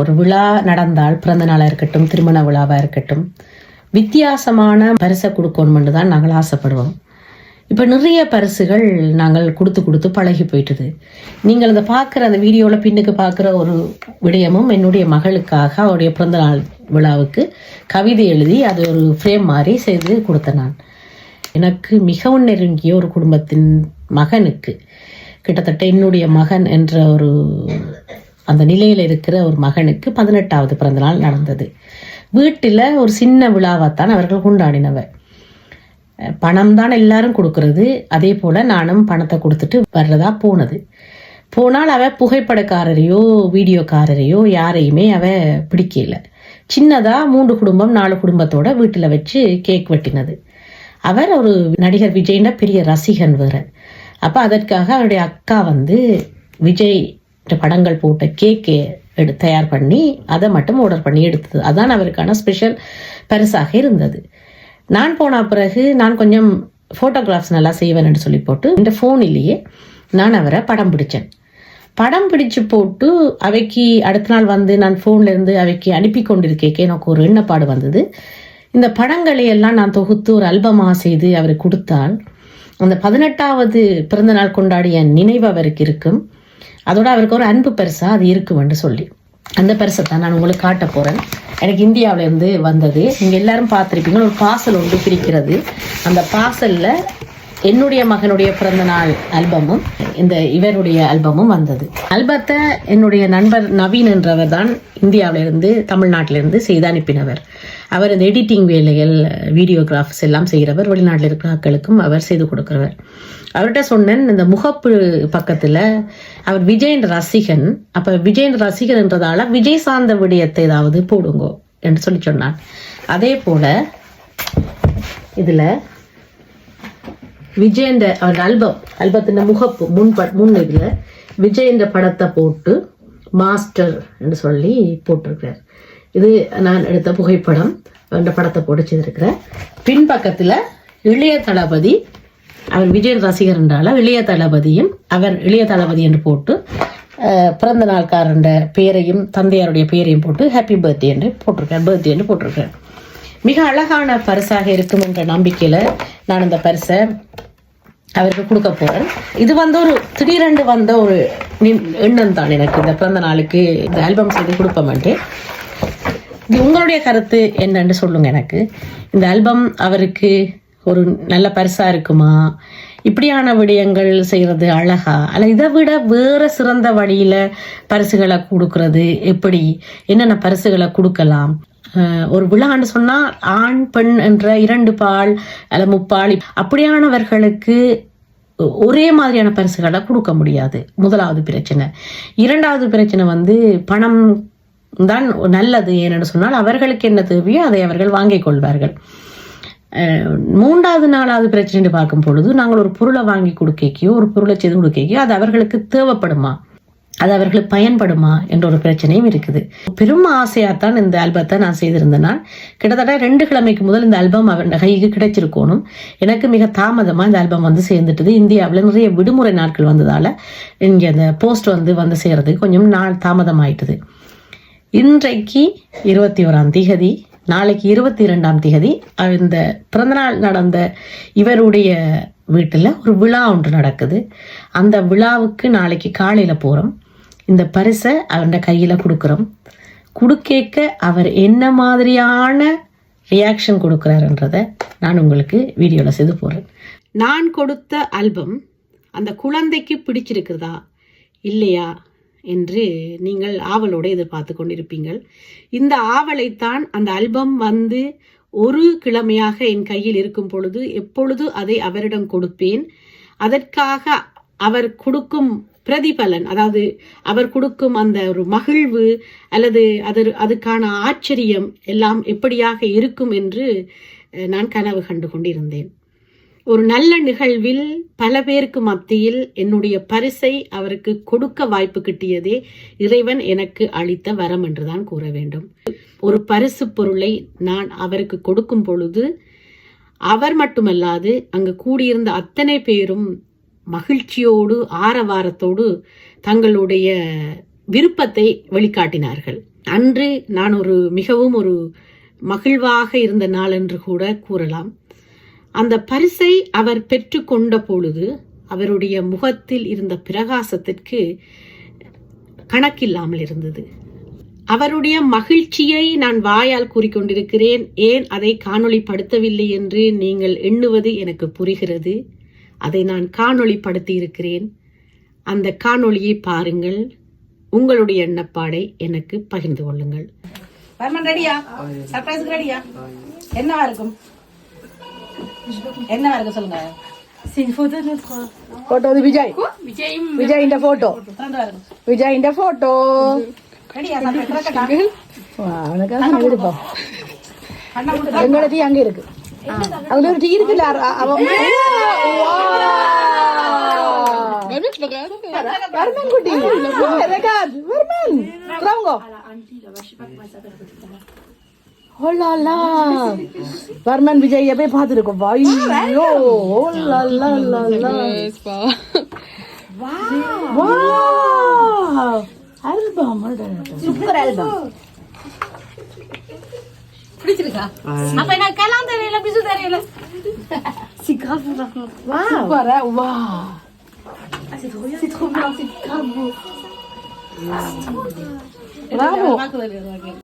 ஒரு விழா நடந்தால் பிறந்த நாளாக இருக்கட்டும் திருமண விழாவாக இருக்கட்டும் வித்தியாசமான பரிசை கொடுக்கணும்னு தான் நாங்கள் ஆசைப்படுவோம். இப்போ நிறைய பரிசுகள் நாங்கள் கொடுத்து கொடுத்து பழகி போயிட்டுது. நீங்கள் அதை பார்க்குற அந்த வீடியோவில் பின்னுக்கு பார்க்குற ஒரு விடயமும் என்னுடைய மகளுக்காக அவருடைய பிறந்த நாள் விழாவுக்கு கவிதை எழுதி அது ஒரு ஃப்ரேம் மாதிரி செய்து கொடுத்தேன் நான். எனக்கு மிகவும் நெருங்கிய ஒரு குடும்பத்தின் மகனுக்கு கிட்டத்தட்ட என்னுடைய மகன் என்ற ஒரு அந்த நிலையில் இருக்கிற ஒரு மகனுக்கு பதினெட்டாவது பிறந்தநாள் நடந்தது. வீட்டில் ஒரு சின்ன விழாவைத்தான் அவர்கள் கொண்டாடினவர். பணம் தான் எல்லாரும் கொடுக்கறது. அதே போல் நானும் பணத்தை கொடுத்துட்டு வர்றதா போனது. போனால் அவ புகைப்படக்காரரையோ வீடியோக்காரரையோ யாரையுமே அவ பிடிக்கல. சின்னதாக மூன்று குடும்பம் நாலு குடும்பத்தோட வீட்டில் வச்சு கேக் வெட்டினது. அவர் ஒரு நடிகர் விஜய்னா பெரிய ரசிகன் வேற. அப்போ அதற்காக அவருடைய அக்கா வந்து விஜய் படங்கள் போட்ட கேக்கு எடு தயார் பண்ணி அதை மட்டும் ஆர்டர் பண்ணி எடுத்தது. அதான் அவருக்கான ஸ்பெஷல் பரிசாக இருந்தது. நான் போன பிறகு நான் கொஞ்சம் ஃபோட்டோகிராஃப்ஸ் நல்லா செய்வேன்னு சொல்லி போட்டு இந்த ஃபோனிலேயே நான் அவரை படம் பிடிச்சேன். படம் பிடிச்சு போட்டு அவைக்கு அடுத்த நாள் வந்து நான் ஃபோன்லேருந்து அவைக்கு அனுப்பி கொண்டிருக்கேக்கே எனக்கு ஒரு எண்ணப்பாடு வந்தது. இந்த படங்களை எல்லாம் நான் தொகுத்து ஒரு அல்பமாக செய்து அவருக்கு கொடுத்தால் அந்த பதினெட்டாவது பிறந்த நாள் கொண்டாடிய நினைவு அவருக்கு இருக்கும். அதோட அவருக்கு ஒரு அன்பு பெருசாக அது இருக்குமென்று சொல்லி. அந்த பெருசை தான் நான் உங்களுக்கு காட்ட போகிறேன் எனக்கு இந்தியாவிலேருந்து வந்தது. நீங்கள் எல்லாரும் பார்த்துருப்பீங்க. ஒரு பாசல் ஒன்று பிரிக்கிறது. அந்த பாசலில் என்னுடைய மகனுடைய பிறந்த நாள் ஆல்பமும் இந்த இவருடைய ஆல்பமும் வந்தது. ஆல்பத்தை என்னுடைய நண்பர் நவீன் என்றவர் தான் இந்தியாவிலிருந்து தமிழ்நாட்டிலிருந்து செய்து அனுப்பினவர். அவர் இந்த எடிட்டிங் வேலைகள் வீடியோகிராஃப்ஸ் எல்லாம் செய்கிறவர் வெளிநாட்டில் இருக்கிற மக்களுக்கும் அவர் செய்து கொடுக்குறவர். அவர்கிட்ட சொன்னேன் இந்த முகப்பு பக்கத்தில் அவர் விஜயின் ரசிகன் அப்போ விஜயின் ரசிகன்ன்றதால விஜய் சார்ந்த விடயத்தை ஏதாவது போடுங்கோ என்று சொல்லி சொன்னான் அதே போல இதில் விஜயன்ற அவர் அல்பம் அல்பத்தின் முகப்பு முன் ப- முன் இதில் விஜயன்ற படத்தை போட்டு மாஸ்டர் என்று சொல்லி போட்டிருக்கிறார். இது நான் எடுத்த புகைப்படம் இந்த படத்தை போட்டு செய்திருக்கிறேன். பின்பக்கத்துல இளைய தளபதி அவர் விஜய் ரசிகர் என்றால இளைய தளபதியும் அவர் இளைய தளபதி என்று போட்டு பிறந்த நாள்காரண்ட பேரையும் தந்தையாருடைய பேரையும் போட்டு ஹாப்பி பர்த்டே என்று போட்டிருக்கேன். பர்த்டே என்று போட்டிருக்கேன். மிக அழகான பரிசாக இருக்கும் என்ற நம்பிக்கையில் நான் இந்த பரிசை அவருக்கு கொடுக்க போகிறேன் இது வந்து ஒரு திடீரென்று வந்த ஒரு எண்ணம் தான் எனக்கு. இந்த பிறந்த நாளுக்கு இந்த ஆல்பம் செய்து கொடுப்போம்ட்டு உங்களுடைய கருத்து என்னன்னு சொல்லுங்க எனக்கு. இந்த ஆல்பம் அவருக்கு ஒரு நல்ல பரிசா இருக்குமா? இப்படியான விடயங்கள் செய்யறது அழகா? அல்ல இதை விட வேற சிறந்த வழியில பரிசுகளை கொடுக்கறது எப்படி? என்னென்ன பரிசுகளை கொடுக்கலாம்? ஒரு விழான்னு சொன்னா ஆண் பெண் என்ற இரண்டு பால் அல்ல முப்பால் அப்படியானவர்களுக்கு ஒரே மாதிரியான பரிசுகளை கொடுக்க முடியாது. முதலாவது பிரச்சனை. இரண்டாவது பிரச்சனை வந்து பணம் தான் நல்லது ஏனென்று சொன்னால் அவர்களுக்கு என்ன தேவையோ அதை அவர்கள் வாங்கிக் கொள்வார்கள். மூன்றாவது நாலாவது பிரச்சனை பார்க்கும் பொழுது நாங்கள் ஒரு பொருளை வாங்கி கொடுக்கைக்கோ ஒரு பொருளை செய்து கொடுக்கைக்கோ அது அவர்களுக்கு தேவைப்படுமா? அது அவர்களுக்கு பயன்படுமா? என்ற ஒரு பிரச்சனையும் இருக்குது. பெரும் ஆசையாத்தான் இந்த ஆல்பத்தை நான் செய்திருந்தேன். நான் கிட்டத்தட்ட ரெண்டு கிழமைக்கு முதல் இந்த ஆல்பம் அவன் கைக்கு கிடைச்சிருக்கணும். எனக்கு மிக தாமதமாக இந்த ஆல்பம் வந்து சேர்ந்துட்டது. இந்தியாவில் நிறைய விடுமுறை நாட்கள் வந்ததால இங்கே அந்த போஸ்ட் வந்து வந்து சேர்றதுக்கு கொஞ்சம் நாள் தாமதமாயிட்டது. இன்றைக்கு இருபத்தி ஓராம் திகதி நாளைக்கு இருபத்தி இரண்டாம் திகதி. இந்த பிறந்தநாள் நடந்த இவருடைய வீட்டில் ஒரு விழா ஒன்று நடக்குது. அந்த விழாவுக்கு நாளைக்கு காலையில் போகிறோம் இந்த பரிசை அவருடைய கையில் கொடுக்குறோம். கொடுக்கேக்க அவர் என்ன மாதிரியான ரியாக்ஷன் கொடுக்குறாருன்றத நான் உங்களுக்கு வீடியோவில் செய்து போகிறேன் நான் கொடுத்த ஆல்பம் அந்த குழந்தைக்கு பிடிச்சிருக்குதா இல்லையா? என்று நீங்கள் ஆவலோடு எதிர்பார்த்து கொண்டிருப்பீங்கள் இந்த ஆவலைத்தான் அந்த ஆல்பம் வந்து ஒரு கிழமையாக என் கையில் இருக்கும் பொழுது எப்பொழுது அதை அவரிடம் கொடுப்பேன். அதற்காக அவர் கொடுக்கும் பிரதிபலன் அதாவது அவர் கொடுக்கும் அந்த ஒரு மகிழ்வு அல்லது அது அதுக்கான ஆச்சரியம் எல்லாம் எப்படியாக இருக்கும் என்று நான் கனவு கண்டு கொண்டிருந்தேன். ஒரு நல்ல நிகழ்வில் பல பேருக்கு மத்தியில் என்னுடைய பரிசை அவருக்கு கொடுக்க வாய்ப்பு கிட்டியதே இறைவன் எனக்கு அளித்த வரம் என்றுதான் கூற வேண்டும். ஒரு பரிசு பொருளை நான் அவருக்கு கொடுக்கும் பொழுது அவர் மட்டுமல்லாது அங்கு கூடியிருந்த அத்தனை பேரும் மகிழ்ச்சியோடு ஆரவாரத்தோடு தங்களுடைய விருப்பத்தை வெளிக்காட்டினார்கள். அன்று நான் ஒரு மிகவும் ஒரு மகிழ்வாக இருந்த நாள் என்று கூட கூறலாம். அந்த பரிசை அவர் பெற்றுக்கொண்ட பொழுது அவருடைய முகத்தில் இருந்த பிரகாசத்திற்கு கணக்கில்லாமல் இருந்தது. அவருடைய மகிழ்ச்சியை நான் வாயால் கூறிக்கொண்டிருக்கிறேன். ஏன் அதை காணொளிப்படுத்தவில்லை என்று நீங்கள் எண்ணுவது எனக்கு புரிகிறது. அதை நான் காணொளிப்படுத்தி இருக்கிறேன் அந்த காணொளியை பாருங்கள். உங்களுடைய எண்ணப்பாடை எனக்கு பகிர்ந்து கொள்ளுங்கள். என்னவா இருக்கும்? என்னவா இருக்கும் சொல்லுங்க போட்டோ இது விஜய் விஜய் இந்த போட்டோ திறந்து இருக்கும் விஜய் இந்த போட்டோ ரெடியா சர்ப்ரைஸ் திறக்கட்டா அவனுக்காக இருப்போம் கண்ணை மூடு. எங்களோட டீ அங்க இருக்கு அதுல ஒரு டீ இருக்குல்ல அ- அவன் வர்மன் குட்டி ரெகார்ட் வர்மன் திறவுங்க ஓலாலா வர்மன் விஜய் போய் பார்த்துருக்கோம் ஐயோ ஓலாலா வா ஆல்பம் சூப்பர் ஆல்பம் பிடிச்சிருக்கா? அப்ப நான் கலாம் தெரியல பிசு தெரியல. வா வா Bravo. பாக்குறது